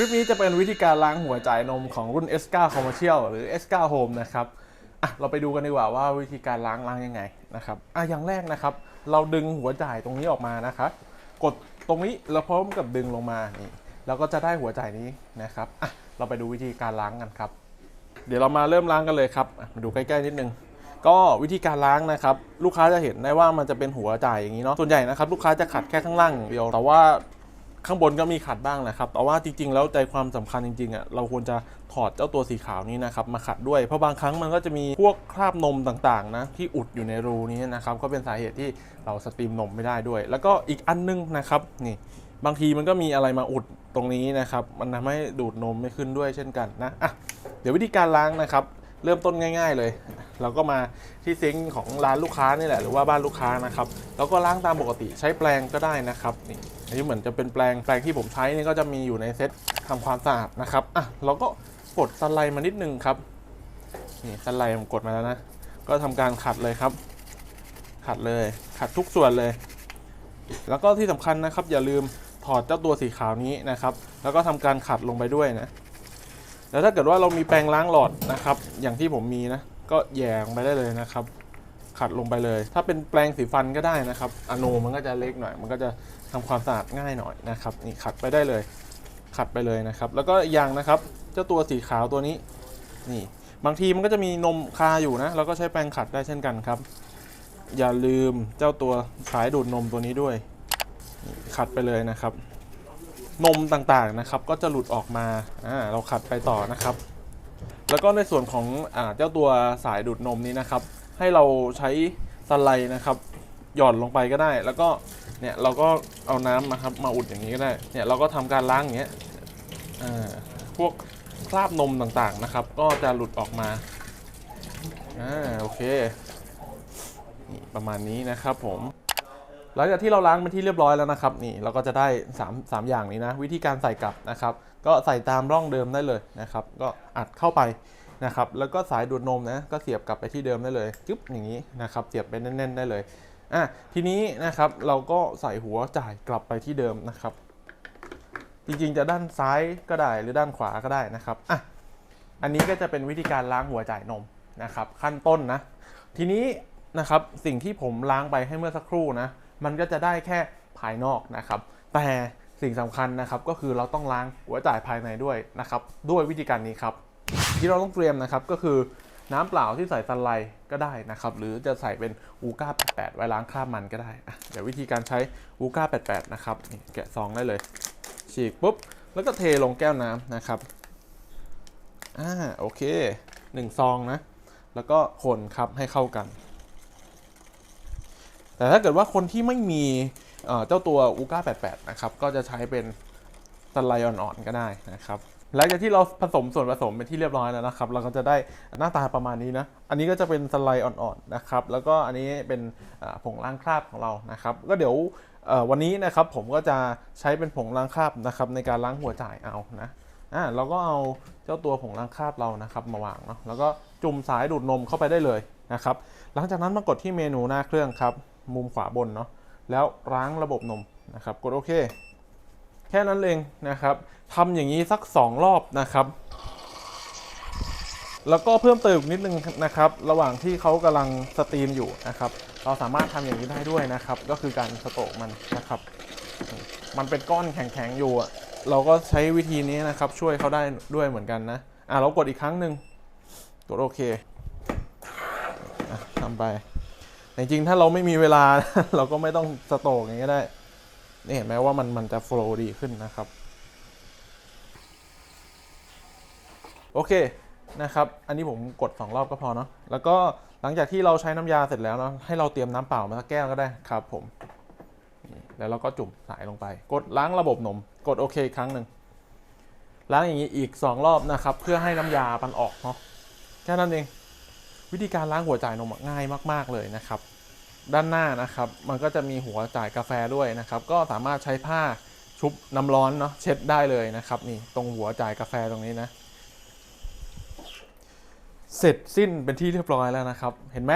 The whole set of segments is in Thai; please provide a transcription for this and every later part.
ลิปนี้จะเป็นวิธีการล้างหัวจ่ายนมของรุ่น S9 Commercial หรือ S9 Home นะครับอะเราไปดูกันดีกว่าว่าวิธีการล้างล้างยังไงนะครับอะอย่างแรกนะครับ เราดึงหัวจ่ายตรงนี้ออกมานะครับกดตรงนี้แล้วพร้อมกับดึงลงมานี่เราก็จะได้หัวจ่ายนี้นะครับอะเราไปดูวิธีการล้างกันครับ เดี๋ยวเรามาเริ่มล้างกันเลยครับมาดูใกล้ๆนิดนึงก็วิธีการล้างนะครับ ลูกค้าจะเห็นได้ว่ามันจะเป็นหัวจ่ายอย่างนี้เนาะส่วนใหญ่นะครับลูกค้าจะขัดแค่ข้างล่างอย่างเดียวแต่ว่า ข้างบนก็มีขัดบ้างนะครับ แต่ว่าจริงๆ แล้วใจความสำคัญจริงๆอะเราควรจะถอดเจ้าตัวสีขาวนี้นะครับมาขัดด้วย เพราะบางครั้งมันก็จะมีพวกคราบนมต่างๆนะที่อุดอยู่ในรูนี้นะครับก็เป็นสาเหตุที่เราสตรีมนมไม่ได้ด้วย แล้วก็อีกอันนึงนะครับนี่บางทีมันก็มีอะไรมาอุดตรงนี้นะครับ มันทำให้ดูดนมไม่ขึ้นด้วยเช่นกันนะอะเดี๋ยววิธีการล้างนะครับ เริ่มต้นง่าย ๆ เลย เราก็มาที่ซิงค์ของร้านลูกค้านี่แหละหรือว่าบ้านลูกค้านะครับแล้วก็ล้างตามปกติใช้แปรงก็ได้นะครับนี่อันนี้เหมือนจะเป็นแปรงแปรงที่ผมใช้นี่ก็จะมีอยู่ในเซ็ตทำความสะอาดนะครับอะเราก็กดสไลด์มานิดนึงครับนี่สไลด์ผมกดมาแล้วนะ ก็ทำการขัดเลยครับ ขัดเลยขัดทุกส่วนเลย แล้วก็ที่สำคัญนะครับ อย่าลืมถอดเจ้าตัวสีขาวนี้นะครับ แล้วก็ทำการขัดลงไปด้วยนะแล้วถ้าเกิดว่าเรามีแปรงล้างหลอดนะครับ อย่างที่ผมมีนะ ก็แยงไปได้เลยนะครับ ขัดลงไปเลย ถ้าเป็นแปรงสีฟันก็ได้นะครับอโนมันก็จะเล็กหน่อย มันก็จะทำความสะอาดง่ายหน่อยนะครับนี่ขัดไปได้เลย ขัดไปเลยนะครับ แล้วก็อย่างนะครับเจ้าตัวสีขาวตัวนี้นี่ บางทีมันก็จะมีนมคาอยู่นะเราก็ใช้แปรงขัดได้เช่นกันครับ อย่าลืมเจ้าตัวสายดูดนมตัวนี้ด้วย ขัดไปเลยนะครับ นมต่างๆนะครับ ก็จะหลุดออกมาอ่าเราขัดไปต่อนะครับ แล้วก็ในส่วนของอ่าเจ้าตัวสายดูดนมนี้นะครับ ให้เราใช้สไลด์นะครับ หย่อนลงไปก็ได้ แล้วก็เนี่ยเราก็เอาน้ำมาครับมาอุดอย่างนี้ก็ได้ เนี่ยเราก็ทำการล้างอย่างเงี้ยพวกคราบนมต่างๆนะครับ ก็จะหลุดออกมาอ่าโอเค ประมาณนี้นะครับผม หลังจากที่เราล้างเป็นที่เรียบร้อยแล้วนะครับนี่เราก็จะได้ 3 3 อย่างนี้นะ วิธีการใส่กลับนะครับ ก็ใส่ตามร่องเดิมได้เลยนะครับ ก็อัดเข้าไปนะครับ แล้วก็สายดูดนมนะก็เสียบกลับไปที่เดิมได้เลยจึ๊บอย่างนี้นะครับ เสียบไปแน่น ๆ ได้เลยอะทีนี้นะครับเราก็ใส่หัวจ่ายกลับไปที่เดิมนะครับ จริงๆจะด้านซ้ายก็ได้หรือด้านขวาก็ได้นะครับอะอันนี้ก็จะเป็นวิธีการล้างหัวจ่ายนมนะครับ ขั้นต้นนะ ทีนี้นะครับสิ่งที่ผมล้างไปให้เมื่อสักครู่นะ มันก็จะได้แค่ภายนอกนะครับ แต่สิ่งสำคัญนะครับก็คือเราต้องล้างหัวจ่ายภายในด้วยนะครับด้วยวิธีการนี้ครับที่เราต้องเตรียมนะครับก็คือน้ำเปล่าที่ใส่สไลก็ได้นะครับหรือจะใส่เป็นอูก้า88 ไว้ล้างคราบมันก็ได้เดี๋ยววิธีการใช้อูก้า88 นะครับแกะซองได้เลย ฉีกปุ๊บ แล้วก็เทลงแก้วน้ำนะครับอ่าโอเคหนึ่งซองนะแล้วก็คนครับให้เข้ากัน แต่ถ้าเกิดว่าคนที่ไม่มีเจ้าตัวอูก้า88 นะครับ ก็จะใช้เป็นสไลด์อ่อนๆก็ได้นะครับหลังจากที่เราผสมส่วนผสมเป็นที่เรียบร้อยแล้วนะครับ เราก็จะได้หน้าตาประมาณนี้นะ อันนี้ก็จะเป็นสไลด์อ่อนๆนะครับ แล้วก็อันนี้เป็นผงล้างคราบของเรานะครับ ก็เดี๋ยววันนี้นะครับผมก็จะใช้เป็นผงล้างคราบนะครับในการล้างหัวจ่ายเอานะอ่าเราก็เอาเจ้าตัวผงล้างคราบเรานะครับมาวางเนาะแล้วก็จุ่มสายดูดนมเข้าไปได้เลยนะครับ หลังจากนั้นมากดที่เมนูหน้าเครื่องครับ มุมขวาบนเนาะแล้วล้างระบบนมนะครับ กดโอเค แค่นั้นเองนะครับทำอย่างนี้สัก 2 รอบนะครับ แล้วก็เพิ่มเติมอีกนิดนึงนะครับ ระหว่างที่เขากำลังสตรีมอยู่นะครับ เราสามารถทำอย่างนี้ได้ด้วยนะครับ ก็คือการสโตกมันนะครับ มันเป็นก้อนแข็งๆอยู่อะเราก็ใช้วิธีนี้นะครับ ช่วยเขาได้ด้วยเหมือนกันนะ อะเรากดอีกครั้งหนึ่งกดโอเคอะทำไป จริงถ้าเราไม่มีเวลา เราก็ไม่ต้องสโตกอย่างนี้ได้นี่เห็นไหมว่ามันมันจะโฟล์ดีขึ้นนะครับ โอเคนะครับ อันนี้ผมกด 2 รอบก็พอเนาะแล้วก็หลังจากที่เราใช้น้ำยาเสร็จแล้วเนาะให้เราเตรียมน้ำเปล่ามาสักแก้วก็ได้ครับผมแล้วเราก็จุ่มสายลงไป กดล้างระบบนม กดโอเคครั้งหนึ่งล้างอย่างนี้อีก 2 รอบนะครับ เพื่อให้น้ำยามันออกเนาะแค่นั้นเองวิธีการล้างหัวจ่ายนมง่ายมาก ๆ เลยนะครับ ด้านหน้านะครับ มันก็จะมีหัวจ่ายกาแฟด้วยนะครับ ก็สามารถใช้ผ้าชุบน้ำร้อนเนาะเช็ดได้เลยนะครับนี่ตรงหัวจ่ายกาแฟตรงนี้นะ เสร็จสิ้นเป็นที่เรียบร้อยแล้วนะครับ เห็นไหม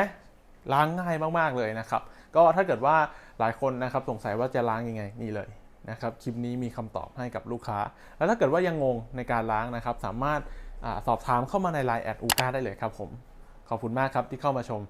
ล้างง่ายมากๆเลยนะครับ ก็ถ้าเกิดว่าหลายคนนะครับสงสัยว่าจะล้างยังไงนี่เลยนะครับคลิปนี้มีคำตอบให้กับลูกค้า แล้วถ้าเกิดว่ายังงงในการล้างนะครับ สามารถอสอบถามเข้ามาใน Line แอดอูกาได้เลยครับผม ขอบคุณมากครับที่เข้ามาชม